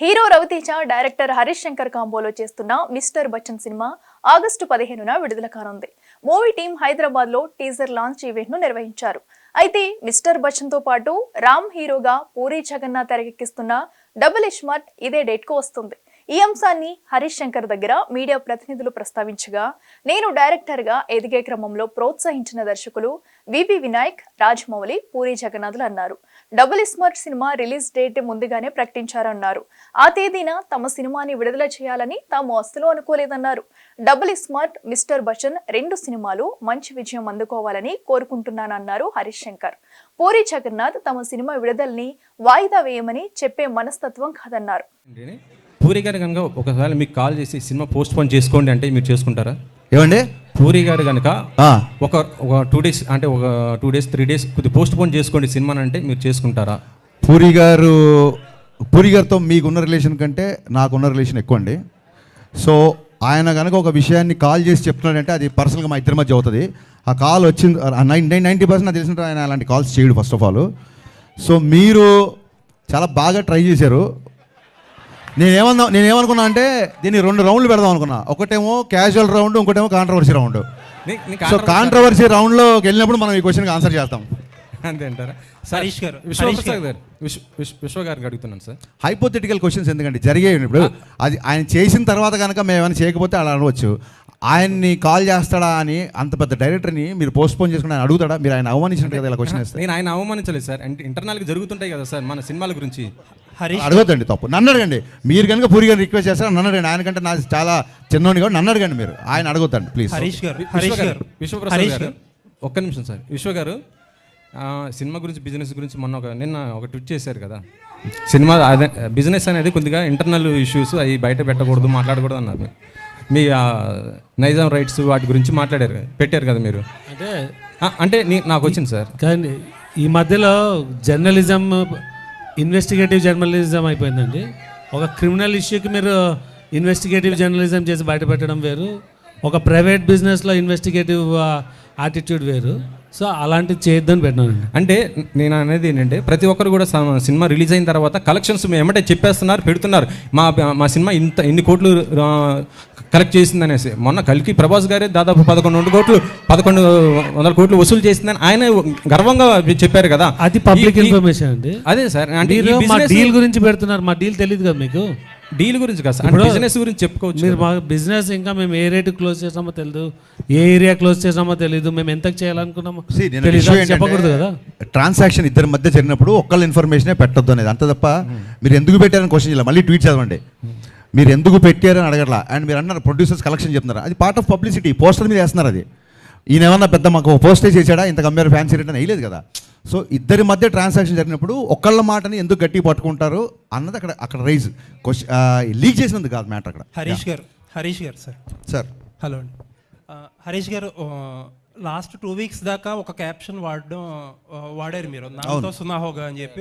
Hero Raviteja director Harish Shankar కాంబోలో చేస్తున్న mister Bachchan cinema August పదిహేనున విడుదల కానుంది. మూవీ టీం హైదరాబాద్లో టీజర్ లాంచ్ ఈవెంట్ను నిర్వహించారు. అయితే మిస్టర్ బచ్చన్తో పాటు రామ్ హీరోగా పూరి జగన్నాథ్ తెరకెక్కిస్తున్న డబుల్ ఇస్మార్ట్ ఇదే డేట్కు వస్తుంది. ఈ అంశాన్ని హరీష్ శంకర్ దగ్గర మీడియా ప్రతినిధులు ప్రస్తావించగా నేను డైరెక్టర్గా ఎదిగే క్రమంలో ప్రోత్సహించిన దర్శకులు విబి వినాయక్ రాజమౌళి పూరి జగన్నాథులు అన్నారు. Double Smart cinema release date ముందుగానే ప్రకటించారన్నారు. ఆ తేదీన తమ సినిమాని విడుదల చేయాలని తాము అస్సలు అనుకోలేదన్నారు. డబుల్ స్మార్ట్ మిస్టర్ బచ్చన్ రెండు సినిమాలు మంచి విజయం అందుకోవాలని కోరుకుంటున్నానన్నారు హరీష్ శంకర్. పూరి జగన్నాథ్ తమ సినిమా విడుదలని వాయిదా వేయమని చెప్పే మనస్తత్వం కాదన్నారు. పూరి గారు కనుక ఒకసారి మీకు కాల్ చేసి సినిమా పోస్ట్ పోన్ చేసుకోండి అంటే మీరు చేసుకుంటారా? ఏమండి? పూరి గారు కనుక ఒక ఒక టూ డేస్ అంటే ఒక టూ డేస్ త్రీ డేస్ కొద్ది పోస్ట్ పోన్ చేసుకోండి సినిమాని అంటే మీరు చేసుకుంటారా? పూరి గారు పూరి గారితో మీకున్న రిలేషన్ కంటే నాకున్న రిలేషన్ ఎక్కువ అండి సో ఆయన కనుక ఒక విషయాన్ని కాల్ చేసి చెప్తున్నాడంటే అది పర్సనల్గా మా ఇద్దరి మధ్య అవుతుంది. ఆ కాల్ వచ్చింది నైన్ నైంటీ పర్సెంట్ నాకు తెలిసిన ఆయన అలాంటి కాల్స్ చేయడు ఫస్ట్ ఆఫ్ ఆల్. సో మీరు చాలా బాగా ట్రై చేశారు. నేనేమన్నా నేనేమనుకున్నా అంటే దీన్ని రెండు రౌండ్లు పెడదాం అనుకున్నా. ఒకటేమో క్యాజువల్ రౌండ్ ఇంకోటేమో కాంట్రవర్సీ రౌండ్ సో కాంట్రవర్సీ- రౌండ్లోకి వెళ్ళినప్పుడు మనం ఈ క్వశ్చన్కి ఆన్సర్ చేస్తాం. అంతే అంటారా? గారు, విశ్వప్రసాద్ గారు. విశ్వ గారికి అడుగుతున్నాను సార్. హైపోథెటికల్ క్వశ్చన్స్ ఎందుకండి? జరిగాయి ఇప్పుడు. అది ఆయన చేసిన తర్వాత కనుక మేము ఏమైనా చేయకపోతే అలా అనవచ్చు. ఆయన్ని కాల్ చేస్తాడా అని అంత పెద్ద డైరెక్టర్ని మీరు పోస్ట్ పోన్ చేసుకుని ఆయన అడుగుతాడా? మీరు ఆయన అవమానించినట్టు కదా ఇలా క్వశ్చన్ వేస్తే నేను ఆయన అవమానించలేదు సార్. అంటే ఇంటర్నల్గా జరుగుతుంటాయి కదా సార్ మన సినిమాల గురించి. అడగొద్దండి తప్పు. నన్ను అడగండి. మీరు కనుక పూరి గారు రిక్వెస్ట్ చేస్తారా నన్ను అడగండి. ఆయన కంటే నాకు చాలా చిన్నోని కాబట్టి నన్ను అడగండి మీరు. ఆయన అడగొద్దండి ప్లీజ్ హరీష్ గారు హరీష్ గారు విశ్వప్రసాద్ గారు ఒక్క నిమిషం సార్. విశ్వ గారు ఆ, సినిమా గురించి బిజినెస్ గురించి మొన్న ఒక నిన్న ఒక ట్వీట్ చేశారు కదా. సినిమా అదే బిజినెస్ అనేది కొద్దిగా ఇంటర్నల్ ఇష్యూస్ అవి బయట పెట్టకూడదు మాట్లాడకూడదు అన్నారు మీ ఆ, నైజాం రైట్స్ వాటి గురించి మాట్లాడారు పెట్టారు కదా మీరు. అంటే అంటే నాకు వచ్చింది సార్. కానీ ఈ మధ్యలో జర్నలిజం ఇన్వెస్టిగేటివ్ జర్నలిజం అయిపోయిందండి. ఒక క్రిమినల్ ఇష్యూకి మీరు uh, ఇన్వెస్టిగేటివ్ జర్నలిజం చేసి బయటపెట్టడం వేరు. ఒక ప్రైవేట్ బిజినెస్లో ఇన్వెస్టిగేటివ్ యాటిట్యూడ్ వేరు. సో అలాంటివి చేయొద్దని పెట్టినానండి. అంటే నేను అనేది ఏంటంటే ప్రతి ఒక్కరు కూడా సినిమా రిలీజ్ అయిన తర్వాత కలెక్షన్స్ ఎమ్మటే చెప్పేస్తున్నారు పెడుతున్నారు. మా మా సినిమా ఇంత ఇన్ని కోట్లు కలెక్ట్ చేసిందనేసి. మొన్న కలికి ప్రభాస్ గారే దాదాపు పదకొండు వందల కోట్లు పదకొండు వందల కోట్లు వసూలు చేసిందని ఆయన గర్వంగా చెప్పారు కదా. అది పబ్లిక్ ఇన్ఫర్మేషన్ అండి. అదే సార్ అంటే మా business- డీల్ గురించి పెడుతున్నారు మా డీల్ తెలియదు కదా మీకు? డీల్ గురించి కాదు సార్ బిజినెస్ గురించి చెప్పుకోవచ్చు మీరు మా బిజినెస్ ఇంకా మేము ఏ రేటు క్లోజ్ చేసామో తెలియదు ఏ ఏరియా క్లోజ్ చేసామో తెలియదు మేము ఎంతకు చేయాలనుకున్నామో చెప్పకూడదు కదా. ట్రాన్సాక్షన్ ఇద్దరి మధ్య జరిగినప్పుడు ఒక్కళ్ళ ఇన్ఫర్మేషనే పెట్టొద్దు అనేది అంత తప్ప మీరు ఎందుకు పెట్టారని క్వశ్చన్ చేయాలి. మళ్ళీ ట్వీట్ చదవండి. మీరు ఎందుకు పెట్టారని అడగట్లా. అండ్ మీరు అన్నారు ప్రొడ్యూసర్స్ కలెక్షన్ చెప్తున్నారు. అది పార్ట్ ఆఫ్ పబ్లిసిటీ పోస్టర్ మీద వేస్తున్నారు అది. ఈయన ఏమన్నా పెద్ద మాకు పోస్టే చేశాడా? ఇంత కంపేర్ ఫ్యాన్సీ రిటర్న్ వేయలేదు కదా. సో ఇద్దరి మధ్య ట్రాన్సాక్షన్ జరిగినప్పుడు ఒక్కళ్ళ మాటని ఎందుకు గట్టి పట్టుకుంటారు అన్నది అక్కడ అక్కడ రైజ్ క్వశ్చన్ లీక్ చేసినందుకు కాదు మ్యాటర్ అక్కడ. హరీష్ గారు హరీష్ గారు సార్. సార్ హలో అండి. హరీష్ గారు లాస్ట్ టూ వీక్స్ దాకా ఒక క్యాప్షన్ వాడడం వాడారు మీరు. నాతో సునాహోగా అని చెప్పి